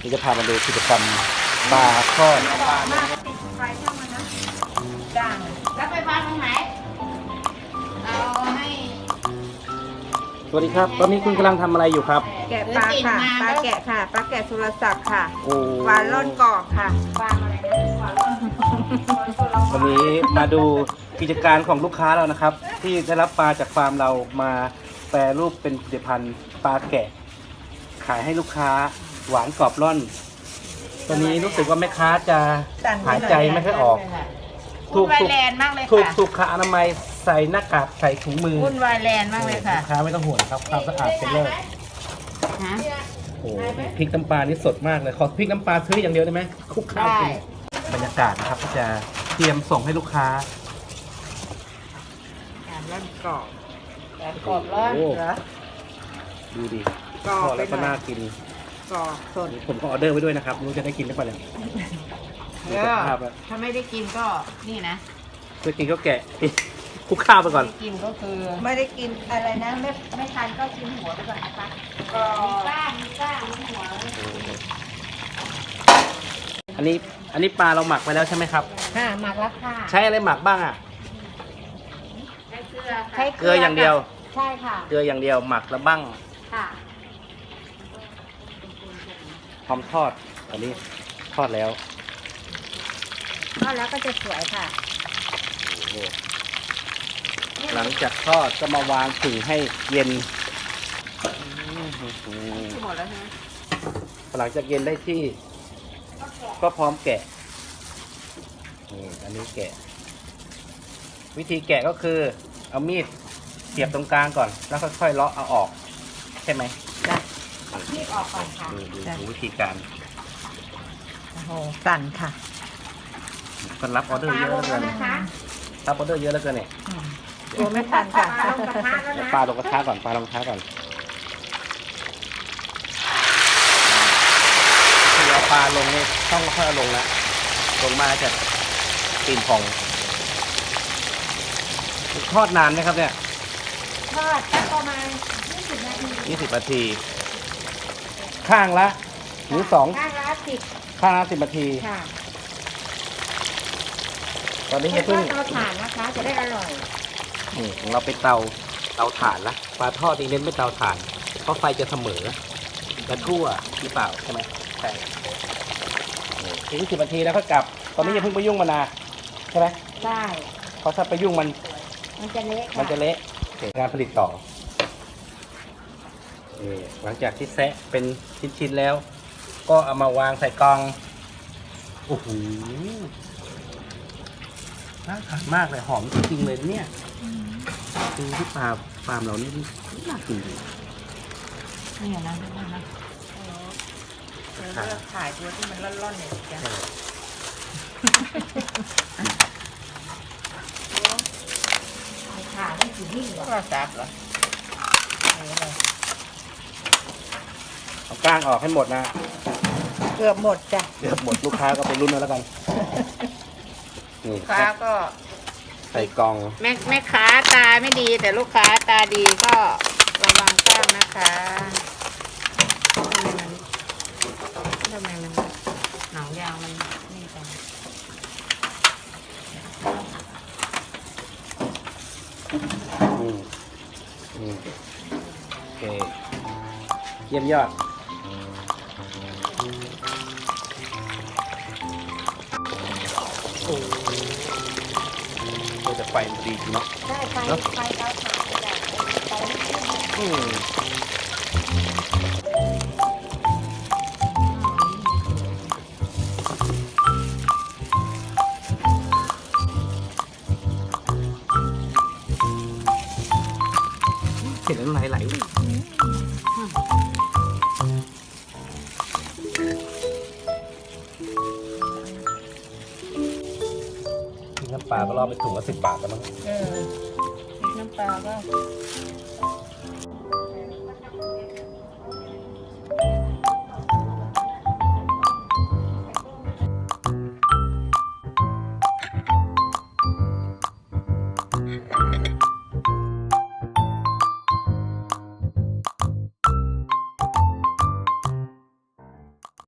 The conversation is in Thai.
เดี๋ยวจะพามาดูกิจกรรมปลาทอดติดไฟช่างมันนะด่างแล้วไฟฟ้าตรงไหนเอาให้สวัสดีครับ ตอนนี้คุณกำลังทำอะไรอยู่ครับ แกะปลาค่ะปลาแกะค่ะปลาแกะสุรศักดิ์ค่ะโอ้ปลาล่อนกรอบค่ะปลาอะไรนะปลาล่อนวันนี้มาดูกิจการของลูกค้าเรานะครับ ที่ได้รับปลาจากฟาร์มเรามาแปรรูปเป็นผลิตภัณฑ์ปลาแกะ ขายให้ลูกค้า หวานกรอบร่อนตอนนี้รู้สึกว่าแม่ค้าจะหายใจไม่ค่อยออก ถูวุ่กนวายถูกแลนด์มากเลยถูกค่ะสุขอนามัยใส่หน้ากากใส่ถุงมือวุ่นวายแลนด์มากเลยค่ะลูกค้าไม่ต้องห่วงครับความสะอาดเป็นเลิศฮะโอ้โหพริกน้ำปลานี่สดมากเลย ขอพริกน้ำปลาซื้ออย่างเดียวได้ไหมคลุกข้าวกินได้บรรยากาศนะครับก็จะเตรียมส่งให้ลูกค้าปลาล่อนกรอบปลากรอบล่อนโอ้ เหรอ ดูดิกรอบทอดแล้วก็ไปหน่อยน่ากิน กรอบสดผมก็ออเดอร์ไว้ด้วยนะครับไม่รู้จะได้กินหรือเปล่าเนี่ยดูแล้วสภาพแล้วถ้าไม่ได้กินก็นี่นะเพื่อกินก็แกะคลุกข้าวไปก่อน ไม่ได้กินก็คือไม่ได้กินอะไรนะไม่ไม่ทานก็กินหัวไปก่อนนะคะมีกล้างมีกล้างมีหัวอันนี้อันนี้ปลาเราหมักไปแล้วใช่ไหมครับ ค่ะหมักแล้วค่ะใช้อะไรหมักบ้างอะ ใช้เกลือเกลืออย่างเดียว ใช่ค่ะ เกลืออย่างเดียวหมักแล้วบ้าง ค่ะ พ ร้อมทอดอันนี้ทอดแล้วทอดแล้วก็จะสวยค่ะโอ้โหหลังจากทอดก็มาวางผึ่งให้เย็นหมดแล้วใช่ไหมหลังจากเย็นได้ที่ ก็พร้อมแกะนี่อันนี้แกะ วิธีแกะก็คือ เอามีดเสียบตรงกลางก่อน แล้วค่อยๆเลาะเอาออก ใช่ไหมจ้ะ รีบออกก่อนค่ะดูดูดูวิธีการโอ้โหสั่นค่ะคนรับออเดอร์เยอะเหลือเกินรับออเดอร์เยอะเหลือเกินเนี่ยตัวไม่ทันค่ะเดี๋ยวปลาลงกระทะก่อนปลาลงกระทะก่อนเอาปลาลงเนี่ยต้องค่อยเอาลงแล้วลงมาจะตีนพองทอดนานไหมครับเนี่ยทอดสักประมาณ20นาทียี่สิบนาที ข้างละ หรือสองข้างละสิบข้างละสิบนาที ค่ะตอนนี้ไม่จะต้เพิ่องงเตาถ่านนะคะ จะได้อร่อยนี่ของเราเป็นเตาเตาถ่านละปลาทอดนี่เน้นเป็นเตาถ่าน เพราะไฟจะเสมอและทั่วหรือเปล่าใช่ไหมใช่นี่ถึงสิบนาทีแล้วก็กลับ ตอนนี้อย่าเพิ่งไปยุ่งมันนะใช่ไหมได้เพราะถ้าไปยุ่งมันมันจะเละค่มันจะเละเกิดการผลิตต่อ นี่หลังจากที่แซะเป็นชิ้นๆแล้ว ก็เอามาวางใส่กล่อง โอ้โหน่าทานมากเลยหอมจริงๆเลยเนี่ยคือที่ปลาฟาร์มเรานี่น่ากินจริงนี่นะนี่นะเออเลือกถ่ายตัวที่มันร่อนๆเนี่ยจ้ะถ่ายไม่กี่นิ่งหรอโทรศัพท์เหรอเอาเลย เอา ก้างออกให้หมดนะเกือบหมดจ้ะเดี๋ยวหมดลูกค้าก็ไปรุ่นเอาแล้วกันนี่ลูกค้าก็ใส่กล่องแม่แม่ค้าตาไม่ดี แต่ลูกค้าตาดีก็ระวังกล้องนะคะทำไมมันทำไมมันหนังยางมันนี่จังอืมอืมโอเคเยี่ยมยอด โอ้โหแต่ไฟมันดีจริงเนาะ ใช่ไฟไฟเตาถ่านจ้ะไฟไม่ขึ้นอืมเห็นน้ำลายไหลเลย น้ำปลาก็รอบไปถุงละสิบบาทแล้วมั้งเออพริกน้ำปลาก็